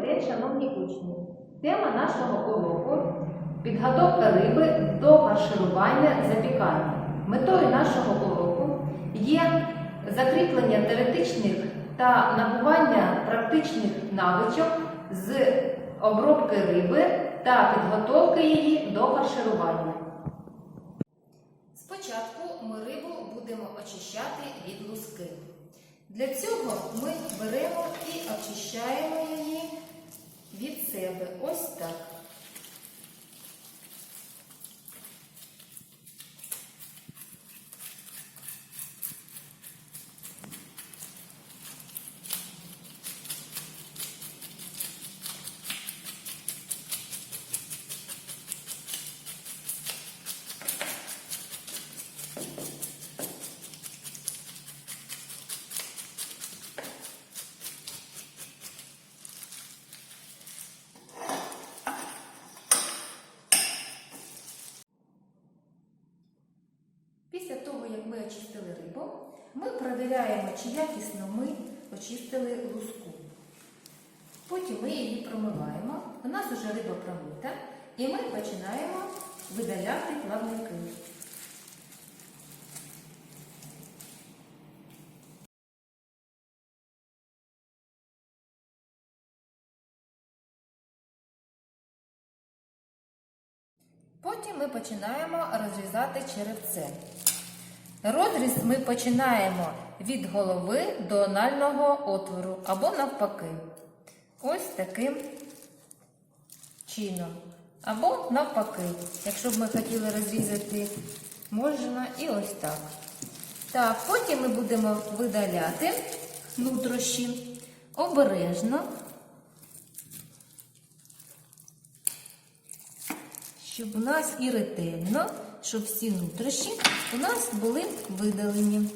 День, шановні учні, тема нашого уроку підготовка риби до фарширування запікання. Метою нашого уроку є закріплення теоретичних та набування практичних навичок з обробки риби та підготовки її до фарширування. Спочатку ми рибу будемо очищати від луски. Для цього ми беремо і очищаємо її від себе. Ось так. Після того, як ми очистили рибу, ми перевіряємо, чи якісно ми очистили луску. Потім ми її промиваємо. У нас вже риба промита, і ми починаємо видаляти плавники. Потім ми починаємо розрізати черевце. Розріз ми починаємо від голови до анального отвору або навпаки. Ось таким чином. Або навпаки. Якщо б ми хотіли розрізати, можна і ось так. Так, потім ми будемо видаляти нутрощі обережно. щоб у нас і ретельно, щоб всі нутрощі у нас були видалені.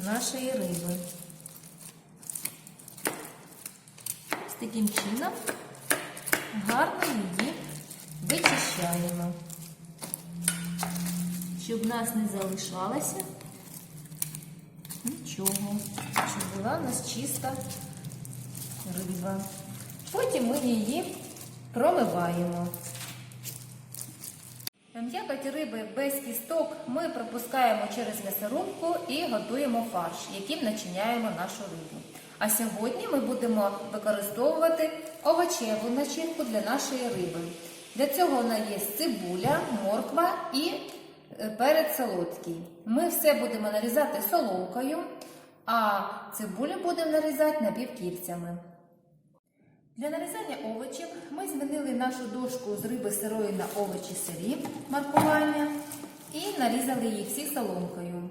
Нашої риби. З таким чином гарно її вичищаємо, щоб в нас не залишалося Нічого, щоб була у нас чиста риба. Потім ми її промиваємо. М'якоть риби без кісток ми пропускаємо через м'ясорубку і готуємо фарш, яким начиняємо нашу рибу. А сьогодні ми будемо використовувати овочеву начинку для нашої риби. Для цього нас є цибуля, морква і Е, перець солодкий. Ми все будемо нарізати соломкою, а цибулю будемо нарізати напівкільцями. Для нарізання овочів ми змінили нашу дошку з риби сирої на овочі сирі маркування і нарізали їх всі соломкою.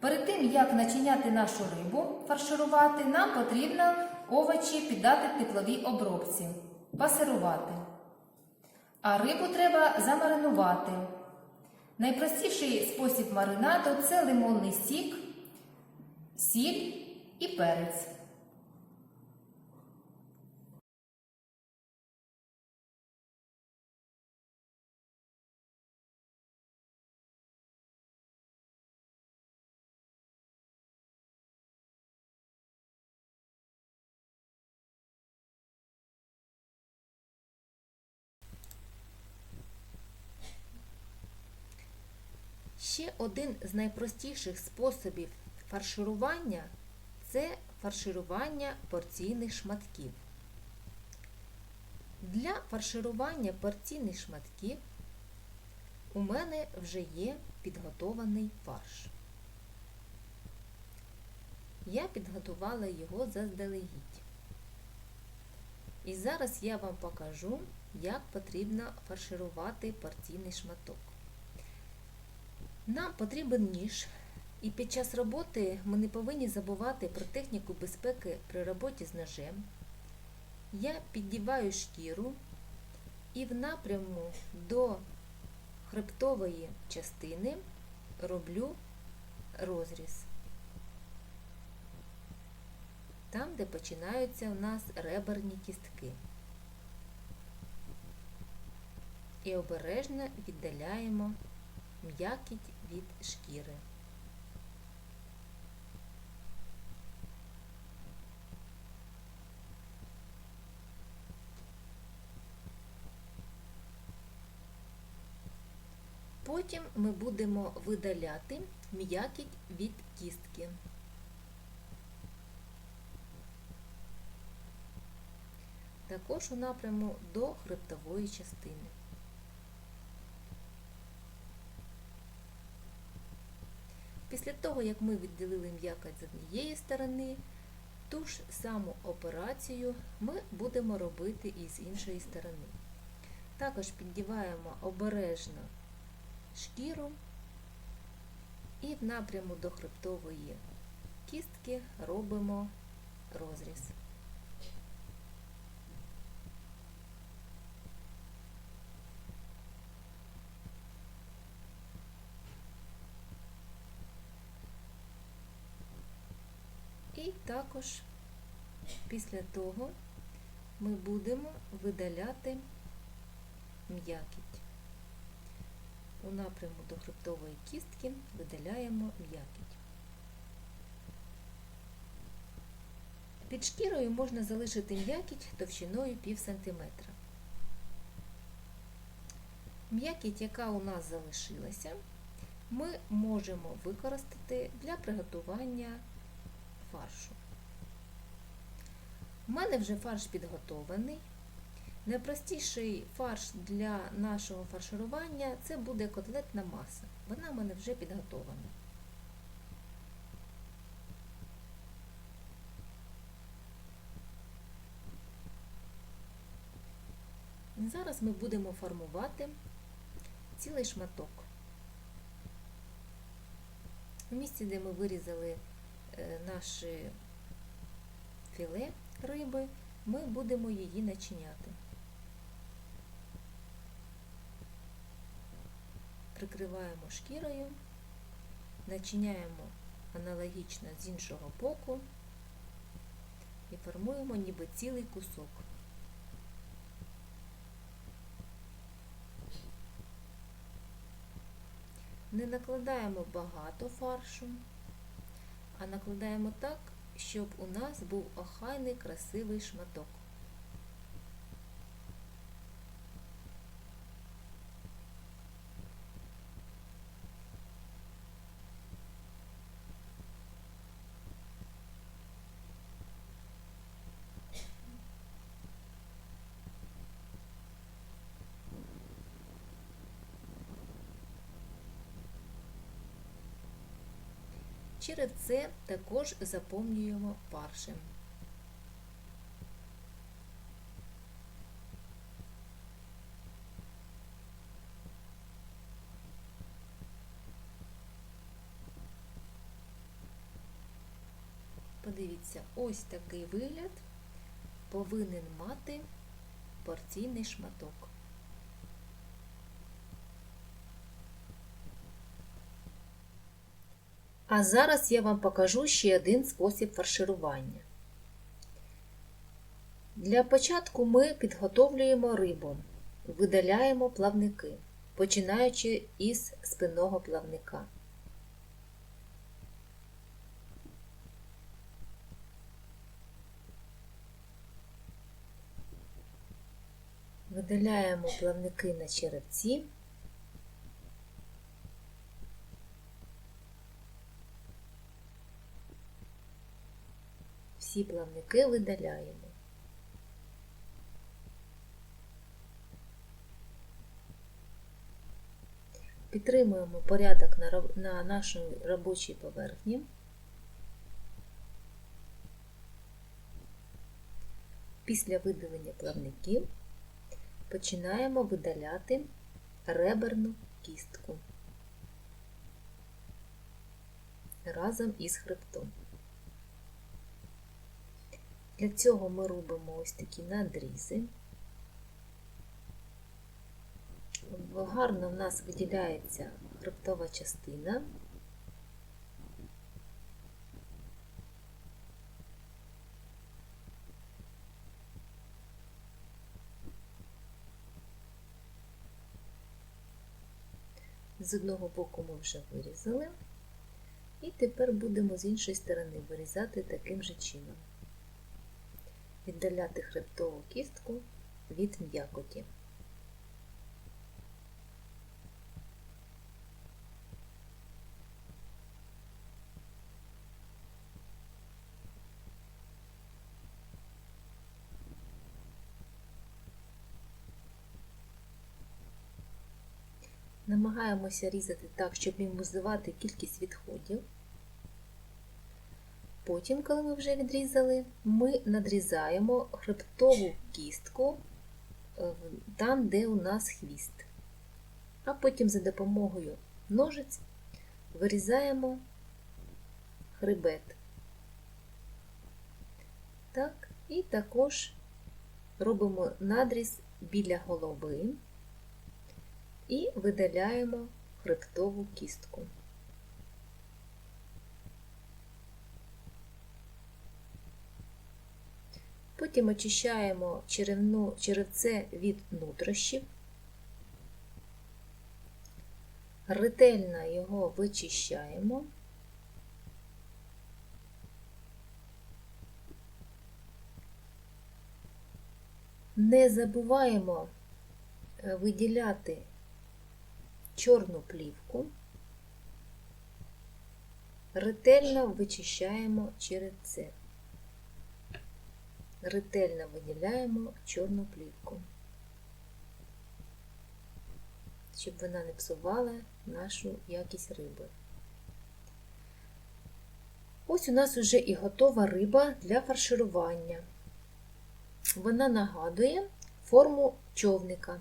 Перед тим, як начиняти нашу рибу, фарширувати, нам потрібно овочі піддати тепловій обробці, пасирувати. А рибу треба замаринувати. Найпростіший спосіб маринаду це лимонний сік, сіль і перець. Ще один з найпростіших способів фарширування це фарширування порційних шматків. Для фарширування порційних шматків у мене вже є підготований фарш. Я підготувала його заздалегідь. І зараз я вам покажу, як потрібно фарширувати порційний шматок. Нам потрібен ніж, і під час роботи ми не повинні забувати про техніку безпеки при роботі з ножем. Я піддіваю шкіру і в напряму до хребтової частини роблю розріз. Там, де починаються у нас реберні кістки. І обережно віддаляємо м'якіть від шкіри. Потім ми будемо видаляти м'якіть від кістки. Також у напряму до хребтової частини. Після того, як ми відділили м'якоть з однієї сторони, ту ж саму операцію ми будемо робити і з іншої сторони. Також піддіваємо обережно шкіру і в напряму до хребтової кістки робимо розріз. І також після того ми будемо видаляти м'якіть. У напряму до хребтової кістки видаляємо м'якіть. Під шкірою можна залишити м'якіть товщиною пів сантиметра. М'якіть, яка у нас залишилася, ми можемо використати для приготування фаршу. У мене вже фарш підготований. Найпростіший фарш для нашого фарширування це буде котлетна маса. Вона в мене вже підготована. Зараз ми будемо формувати цілий шматок. В місці, де ми вирізали е, наше філе риби, ми будемо її начиняти. Прикриваємо шкірою, начиняємо аналогічно з іншого боку і формуємо ніби цілий кусок. Не накладаємо багато фаршу, а накладаємо так, щоб у нас був охайний красивий шматок. Черевце також заповнюємо фаршем. Подивіться, ось такий вигляд повинен мати порційний шматок. А зараз я вам покажу ще один спосіб фарширування. Для початку ми підготовлюємо рибу, видаляємо плавники, починаючи із спинного плавника. Видаляємо плавники на черевці. Всі плавники видаляємо. Підтримуємо порядок на, нашій робочій поверхні. Після видалення плавників починаємо видаляти реберну кістку разом із хребтом. Для цього ми робимо ось такі надрізи. Гарно в нас виділяється хребтова частина. З одного боку ми вже вирізали, і тепер будемо з іншої сторони вирізати таким же чином віддаляти хребтову кістку від м'якоті. Намагаємося різати так, щоб мінімізувати кількість відходів. Потім, коли ми вже відрізали, ми надрізаємо хребтову кістку е, там, де у нас хвіст. А потім за допомогою ножиць вирізаємо хребет. Так, і також робимо надріз біля голови і видаляємо хребтову кістку. Потім очищаємо черевну, черевце від нутрощів, ретельно його вичищаємо. Не забуваємо е, виділяти чорну плівку, ретельно вичищаємо черевце, ретельно виділяємо чорну плівку, щоб вона не псувала нашу якість риби. Ось у нас вже і готова риба для фарширування. Вона нагадує форму човника.